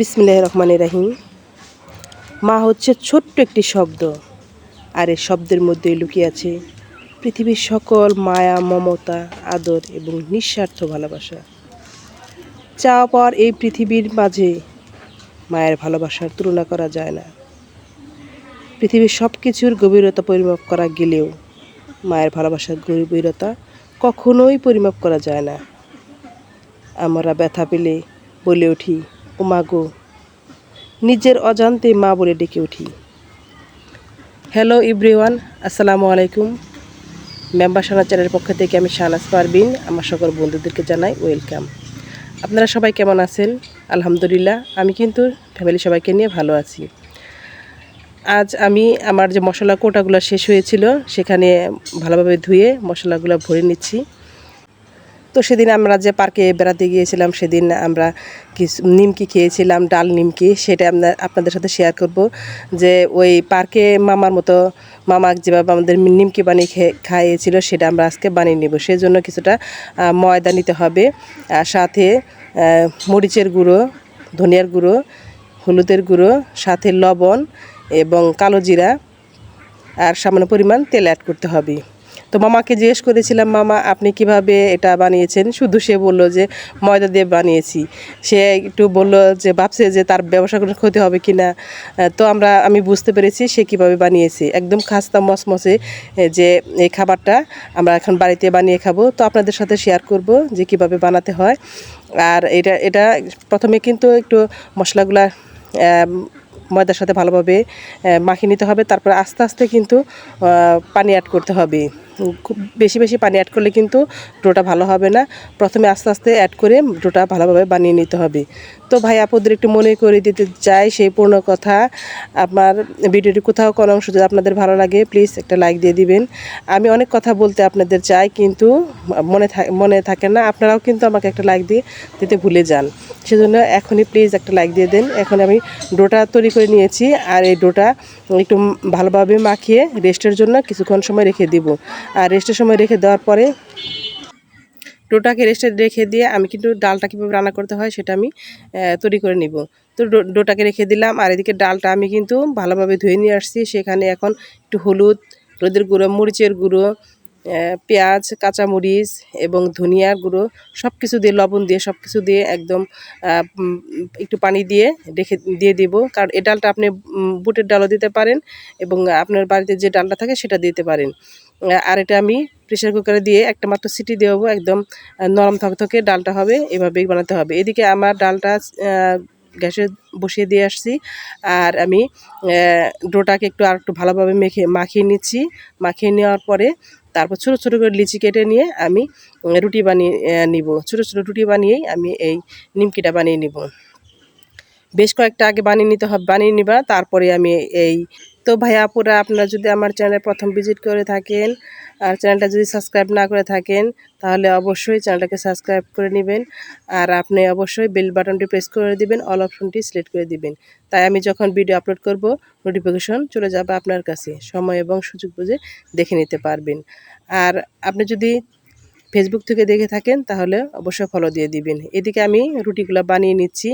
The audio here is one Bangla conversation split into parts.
বিসমিল্লাহ রহমান রাহিম। মা হচ্ছে ছোট্ট একটি শব্দ, আর এই শব্দের মধ্যে লুকিয়ে আছে পৃথিবীর সকল মায়া, মমতা, আদর এবং নিঃস্বার্থ ভালোবাসা। চাওয়া পাওয়ার এই পৃথিবীর মাঝে মায়ের ভালোবাসার তুলনা করা যায় না। পৃথিবীর সব কিছুর গভীরতা পরিমাপ করা গেলেও মায়ের ভালোবাসার গভীরতা কখনোই পরিমাপ করা যায় না। আমরা ব্যথা পেলে বলে উঠি ও মা গো, নিজের অজান্তে মা বলে ডেকে উঠি। হ্যালো ইব্রিওয়ান আসসালামু আলাইকুম। মেম্বার সানা চ্যানেলের পক্ষ থেকে আমি শাহনাজ পারবিন আমার সকল বন্ধুদেরকে জানাই ওয়েলকাম আপনারা সবাই কেমন আছেন? আলহামদুলিল্লাহ, আমি কিন্তু ফ্যামিলি সবাইকে নিয়ে ভালো আছি। আজ আমি আমার যে মশলা কোটাগুলো শেষ হয়েছিল, সেখানে ভালোভাবে ধুয়ে মশলাগুলো ভরে নিচ্ছি। তো সেদিন আমরা যে পার্কে বেড়াতে গিয়েছিলাম, সেদিন আমরা কিছু নিমকি খেয়েছিলাম, ডাল নিমকি। সেটা আমরা আপনাদের সাথে শেয়ার করব যে ওই পার্কে মামার মতো, মামা যেভাবে আমাদের নিমকি বানিয়ে খেয়ে খাইয়েছিল, সেটা আমরা আজকে বানিয়ে নেব। সেই জন্য কিছুটা ময়দা নিতে হবে। আর সাথে মরিচের গুঁড়ো, ধনিয়ার গুঁড়ো, হলুদের গুঁড়ো, সাথে লবণ এবং কালো জিরা, আর সামান্য পরিমাণ তেল অ্যাড করতে হবে। তো মামাকে জিজ্ঞেস করেছিলাম, মামা, আপনি কীভাবে এটা বানিয়েছেন? শুধু সে বলল যে, ময়দা দিয়ে বানিয়েছি। সে একটু বলল যে, ভাবছে যে তার ব্যবসা করে ক্ষতি হবে কি না তো আমরা, আমি বুঝতে পেরেছি সে কীভাবে বানিয়েছে। একদম খাস্তা মসমসে যে, এই খাবারটা আমরা এখন বাড়িতে বানিয়ে খাব। তো আপনাদের সাথে শেয়ার করব যে, কীভাবে বানাতে হয়। আর এটা এটা প্রথমে কিন্তু একটু মশলাগুলা ময়দার সাথে ভালোভাবে মাখিয়ে নিতে হবে। তারপর আস্তে আস্তে কিন্তু পানি অ্যাড করতে হবে। খুব বেশি বেশি পানি অ্যাড করলে কিন্তু ডোটা ভালো হবে না। প্রথমে আস্তে আস্তে অ্যাড করে ডোটা ভালোভাবে বানিয়ে নিতে হবে। তো ভাই আপুদের একটু মনে করে দিতে চাই সেই পূর্ণ কথা। আপনার ভিডিওটি কোথাও কোনো অংশ যদি আপনাদের ভালো লাগে প্লিজ একটা লাইক দিয়ে দিবেন। আমি অনেক কথা বলতে আপনাদের চাই, কিন্তু মনে মনে থাকে না। আপনারাও কিন্তু আমাকে একটা লাইক দিয়ে দিতে ভুলে যান। সেজন্য এখনই প্লিজ একটা লাইক দিয়ে দেন। এখন আমি ডোটা তৈরি করে নিয়েছি আর এই ডোটা একটু ভালোভাবে মাখিয়ে রেস্টের জন্য কিছুক্ষণ সময় রেখে দিব। আর রেস্টের সময় রেখে দেওয়ার পরে ডোটাকে রেস্টে রেখে দিয়ে আমি কিন্তু ডালটা কীভাবে রান্না করতে হয় সেটা আমি তৈরি করে নিব। তো ডোটাকে রেখে দিলাম আর এদিকে ডালটা আমি কিন্তু ভালোভাবে ধুয়ে নিয়ে আসছি। সেখানে এখন একটু হলুদ, হলুদের গুঁড়ো, মরিচের গুঁড়ো পেঁয়াজ, কাঁচামরিচ এবং ধনিয়ার গুঁড়ো সব কিছু দিয়ে, লবণ দিয়ে সব কিছু দিয়ে একদম একটু পানি দিয়ে রেখে, দিয়ে দিব। কারণ এই ডালটা আপনি বুটের ডালও দিতে পারেন এবং আপনার বাড়িতে যে ডালটা থাকে সেটা দিতে পারেন। আর এটা আমি প্রেশার কুকারে দিয়ে একটা মাত্র সিটি দেবো একদম নরম থকথকে ডালটা হবে, এভাবেই বানাতে হবে। এদিকে আমার ডালটা গ্যাসে বসিয়ে দিয়ে আসছি, আর আমি ডোটাকে একটু আর একটু ভালোভাবে মেখে, মাখিয়ে নিচ্ছি। মাখিয়ে নেওয়ার পরে তারপর ছোটো ছোটো করে লিচি কেটে নিয়ে আমি রুটি বানিয়ে নিব। ছোটো ছোটো রুটি বানিয়েই আমি এই নিমকিটা বানিয়ে নিব। বেশ কয়েকটা আগে বানিয়ে নিতে হবে, বানিয়ে নিবা, তারপরে আমি এই তো ভাইয়া আপুরা, আপনারা যদি আমার চ্যানেলে প্রথম ভিজিট করে থাকেন আর চ্যানেলটা যদি সাবস্ক্রাইব না করে থাকেন, তাহলে অবশ্যই চ্যানেলটাকে সাবস্ক্রাইব করে নেবেন। আর আপনি অবশ্যই বেল বাটনটি প্রেস করে দিবেন, অল অপশনটি সিলেক্ট করে দিবেন। তাই আমি যখন ভিডিও আপলোড করব, নোটিফিকেশন চলে যাবে আপনার কাছে। সময় এবং সুযোগ বুঝে দেখে নিতে পারবেন। আর আপনি যদি ফেসবুক থেকে দেখে থাকেন, তাহলে অবশ্যই ফলো দিয়ে দিবেন। এদিকে আমি রুটিগুলো বানিয়ে নিচ্ছি।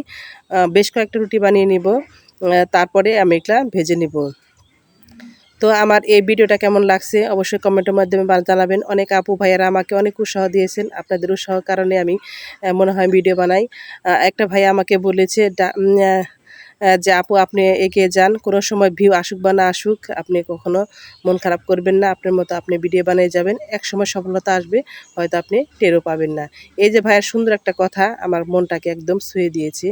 বেশ কয়েকটা রুটি বানিয়ে নিব। তারপরে আমি এগুলা ভেজে নিব। তো আমার এই ভিডিওটা কেমন লাগছে অবশ্যই কমেন্টের মাধ্যমে জানাবেন। অনেক আপু ভাইয়ারা আমাকে অনেক উৎসাহ দিয়েছেন। আপনাদের উৎসাহ কারণে আমি মনে হয় ভিডিও বানাই। একটা ভাই আমাকে বলেছে যে আপু, আপনি এগিয়ে যান। কোনো সময় ভিউ আসুক বা না আসুক, আপনি কখনো মন খারাপ করবেন না। আপনার মতো আপনি ভিডিও বানিয়ে যাবেন। এক সময় সফলতা আসবে, হয়তো আপনি টেরও পাবেন না। এই যে ভাইয়ের সুন্দর একটা কথা, আমার মনটাকে একদম ছুঁয়ে দিয়েছে।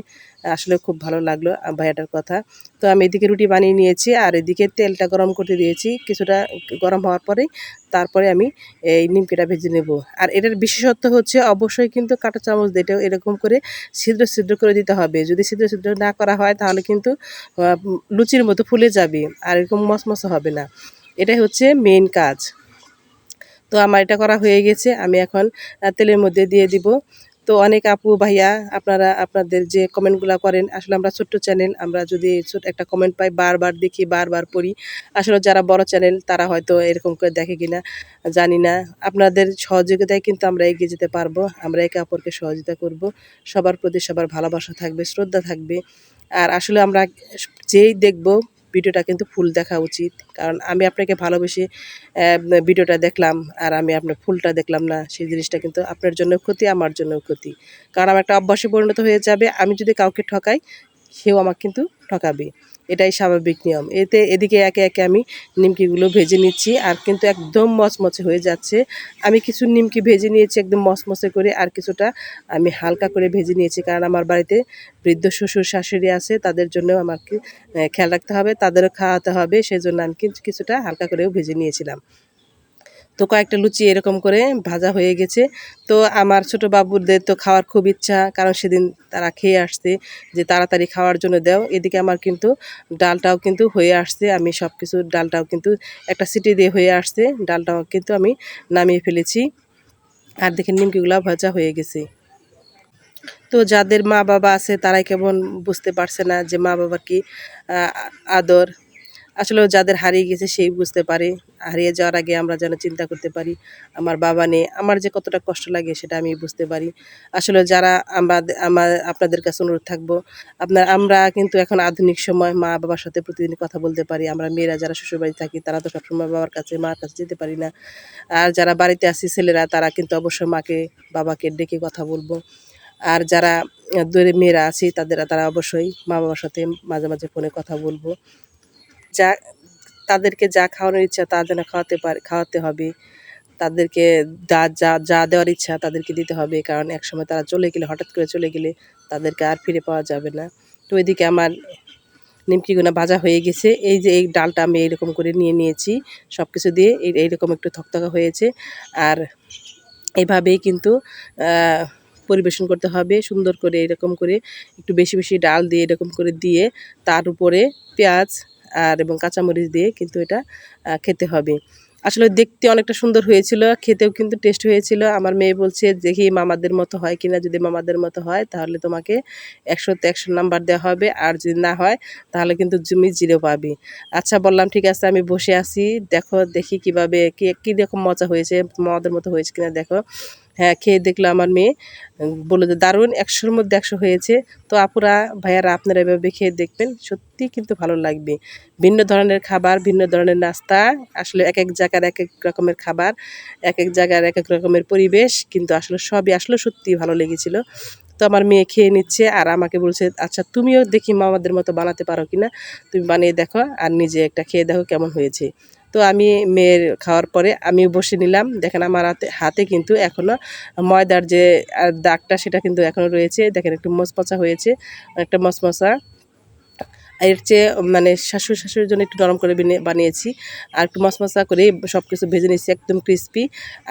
আসলে খুব ভালো লাগল ভাইয়াটার কথা। তো আমি এদিকে রুটি বানিয়ে নিয়েছি আর এদিকে তেলটা গরম করতে দিয়েছি। কিছুটা গরম হওয়ার পরে তারপরে আমি এই নিমকিটা ভেজে নেব। আর এটার বিশেষত্ব হচ্ছে অবশ্যই কিন্তু কাঁটা চামচ দিয়ে এরকম করে ছিদ্র ছিদ্র করে দিতে হবে। যদি ছিদ্র ছিদ্র না করা হয় তাহলে কিন্তু লুচির মতো ফুলে যাবে আর এরকম মসমস হবে না। এটাই হচ্ছে মেন কাজ। তো আমার এটা করা হয়ে গেছে। আমি এখন তেলের মধ্যে দিয়ে দিব। তো অনেক আপু, ভাইয়া, আপনারা আপনাদের যে কমেন্টগুলো করেন, আসলে আমরা ছোট্ট চ্যানেল, আমরা যদি ছোট একটা কমেন্ট পাই, বারবার দেখি, বারবার পড়ি, আসলে যারা বড় চ্যানেল, তারা হয়তো এরকম করে দেখে কিনা, জানি না। আপনাদের সহযোগিতায় কিন্তু আমরা এগিয়ে যেতে পারব, আমরা একে অপরকে সহযোগিতা করব, সবার প্রতি সবার ভালোবাসা থাকবে, শ্রদ্ধা থাকবে, আর আসলে আমরা যেই দেখব ভিডিওটা কিন্তু ফুল দেখা উচিত। কারণ আমি আপনাকে ভালোবেসে ভিডিওটা দেখলাম আর আমি আপনার ফুলটা দেখলাম না, সেই জিনিসটা কিন্তু আপনার জন্য ক্ষতি, আমার জন্য ক্ষতি। কারণ আমার একটা অভ্যাসে পরিণত হয়ে যাবে, আমি যদি কাউকে ঠকাই সেও আমাকে কিন্তু ঠকাবে। এটাই স্বাভাবিক নিয়ম। এতে এদিকে একে একে আমি নিমকিগুলো ভেজে নিচ্ছি আর কিন্তু একদম মচমচে হয়ে যাচ্ছে। আমি কিছু নিমকি ভেজে নিয়েছি, একদম মচমচে করে আর কিছুটা আমি হালকা করে ভেজে নিয়েছি কারণ আমার বাড়িতে বৃদ্ধ শ্বশুর শাশুড়ি আছে, তাদের জন্য আমাকে খেয়াল রাখতে হবে, তাদেরও খাওয়াতে হবে সেই জন্য আমি কিছু কিছুটা হালকা করেও ভেজে নিয়েছিলাম। তো কয়েকটা লুচি এরকম করে ভাজা হয়ে গেছে। তো আমার ছোট বাবুদের তো খাওয়ার খুব ইচ্ছা, কারণ সেদিন তারা খেয়ে আসছে যে তাড়াতাড়ি খাওয়ার জন্য দেও। এদিকে আমার কিন্তু ডালটাও কিন্তু হয়ে আসছে, আমি সব কিছু ডালটাও কিন্তু একটা সিটি দিয়ে হয়ে আসছে, ডালটাও কিন্তু আমি নামিয়ে ফেলেছি। আর দেখেন নিমকিগুলো ভাজা হয়ে গেছে। তো যাদের মা বাবা আছে তারাই কেমন বুঝতে পারছে না যে মা বাবার কি আদর আসলে যাদের হারিয়ে গেছে সেই বুঝতে পারে। হারিয়ে যাওয়ার আগে আমরা যেন চিন্তা করতে পারি, আমার বাবা নেই, আমার যে কতটা কষ্ট লাগে সেটা আমি বুঝতে পারি। আসলে যারা আমরা আমার, আপনাদের কাছে অনুরোধ থাকব, আপনার, আমরা কিন্তু এখন আধুনিক সময়, মা বাবার সাথে প্রতিদিন কথা বলতে পারি, আমরা মেয়েরা যারা শ্বশুরবাড়ি থাকি তারা তো সবসময় বাবার কাছে, মার কাছে যেতে পারি না। আর যারা বাড়িতে আছি ছেলেরা তারা কিন্তু অবশ্যই মাকে, বাবাকে ডেকে কথা বলব। আর যারা দূরে মেয়েরা আছে তাদের, তারা অবশ্যই মা বাবার সাথে মাঝে মাঝে ফোনে কথা বলব। যা, তাদেরকে যা খাওয়ানোর ইচ্ছা তা যেন খাওয়াতে পারে, খাওয়াতে হবে। তাদেরকে যা যা যা দেওয়ার ইচ্ছা তাদেরকে দিতে হবে, কারণ একসময় তারা চলে গেলে, হঠাৎ করে চলে গেলে তাদেরকে আর ফিরে পাওয়া যাবে না। তো এদিকে আমার নিমকিগুনা ভাজা হয়ে গেছে। এই যে এই ডালটা আমি এইরকম করে নিয়ে নিয়েছি সব কিছু দিয়ে এই, এইরকম একটু থকথকা হয়েছে। আর এইভাবেই কিন্তু পরিবেশন করতে হবে, সুন্দর করে এরকম করে, একটু বেশি বেশি ডাল দিয়ে এরকম করে দিয়ে, তার উপরে পেঁয়াজ আর এবং কাঁচামরিচ দিয়ে কিন্তু এটা খেতে হবে। আসলে দেখতে অনেকটা সুন্দর হয়েছিল, খেতেও কিন্তু টেস্ট হয়েছিল। আমার মেয়ে বলছে, দেখি মামাদের মতো হয় কিনা, যদি মামাদের মতো হয়, তাহলে তোমাকে একশোতে একশো নাম্বার দেওয়া হবে। আর যদি না হয়, তাহলে কিন্তু জমি জিরো পাবি। আচ্ছা বললাম, ঠিক আছে, আমি বসে আছি। দেখো, দেখি কীভাবে, কি কীরকম মজা হয়েছে মামাদের মতো হয়েছে কিনা, দেখো। হ্যাঁ খেয়ে দেখল আমার মেয়ে। বলল যে, দারুণ, একশোর মধ্যে একশো হয়েছে। তো আপুরা, ভাইয়ারা, আপনারা এভাবে খেয়ে দেখবেন, সত্যি কিন্তু ভালো লাগবে। ভিন্ন ধরনের খাবার, ভিন্ন ধরনের নাস্তা, আসলে এক এক জায়গার এক এক রকমের খাবার, এক এক জায়গার এক এক রকমের পরিবেশ, কিন্তু আসলে সবই আসলে সত্যি ভালো লেগেছিল। তো আমার মেয়ে খেয়ে নিচ্ছে আর আমাকে বলছে আচ্ছা তুমিও দেখি মামাদের মতো বানাতে পারো কিনা? তুমি বানিয়ে দেখো আর নিজে একটা খেয়ে দেখো কেমন হয়েছে। তো আমি মেয়ের খাওয়ার পরে আমি বসে নিলাম। দেখেন আমার হাতে হাতে কিন্তু এখনও ময়দার যে দাগটা সেটা কিন্তু এখনও রয়েছে। দেখেন একটু মচমচা হয়েছে একটা মচমচা। এর চেয়ে মানে শাশুড়ি শাশুড়ির জন্য একটু নরম করে বানিয়েছি। আর একটু মশমশা করে সব কিছু ভেজে নিয়েছি, একদম ক্রিস্পি।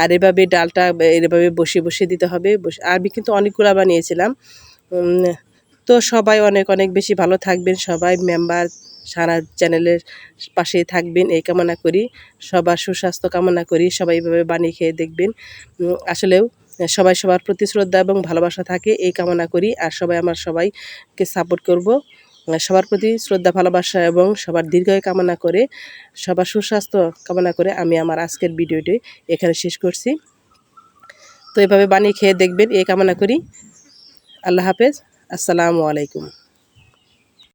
আর এভাবে ডালটা, এভাবে বসিয়ে বসিয়ে দিতে হবে। আমি কিন্তু অনেকগুলো বানিয়েছিলাম। তো সবাই অনেক অনেক বেশি ভালো থাকবেন। সবাই মেম্বার সারা চ্যানেলের পাশে থাকবেন। এই কামনা করি। সবার সুস্বাস্থ্য কামনা করি। সবাই এভাবে বানিয়ে খেয়ে দেখবেন। আসলেও সবাই সবার প্রতি শ্রদ্ধা এবং ভালোবাসা থাকে, এই কামনা করি। আর সবাই আমার সবাইকে সাপোর্ট করব। সবার প্রতি শ্রদ্ধা, ভালোবাসা এবং সবার দীর্ঘায় কামনা করে, সবার সুস্বাস্থ্য কামনা করে আমি আমার আজকের ভিডিওটি এখানে শেষ করছি। তো এভাবে বানিয়ে খেয়ে দেখবেন, এই কামনা করি। আল্লাহ হাফেজ। আসসালামু আলাইকুম।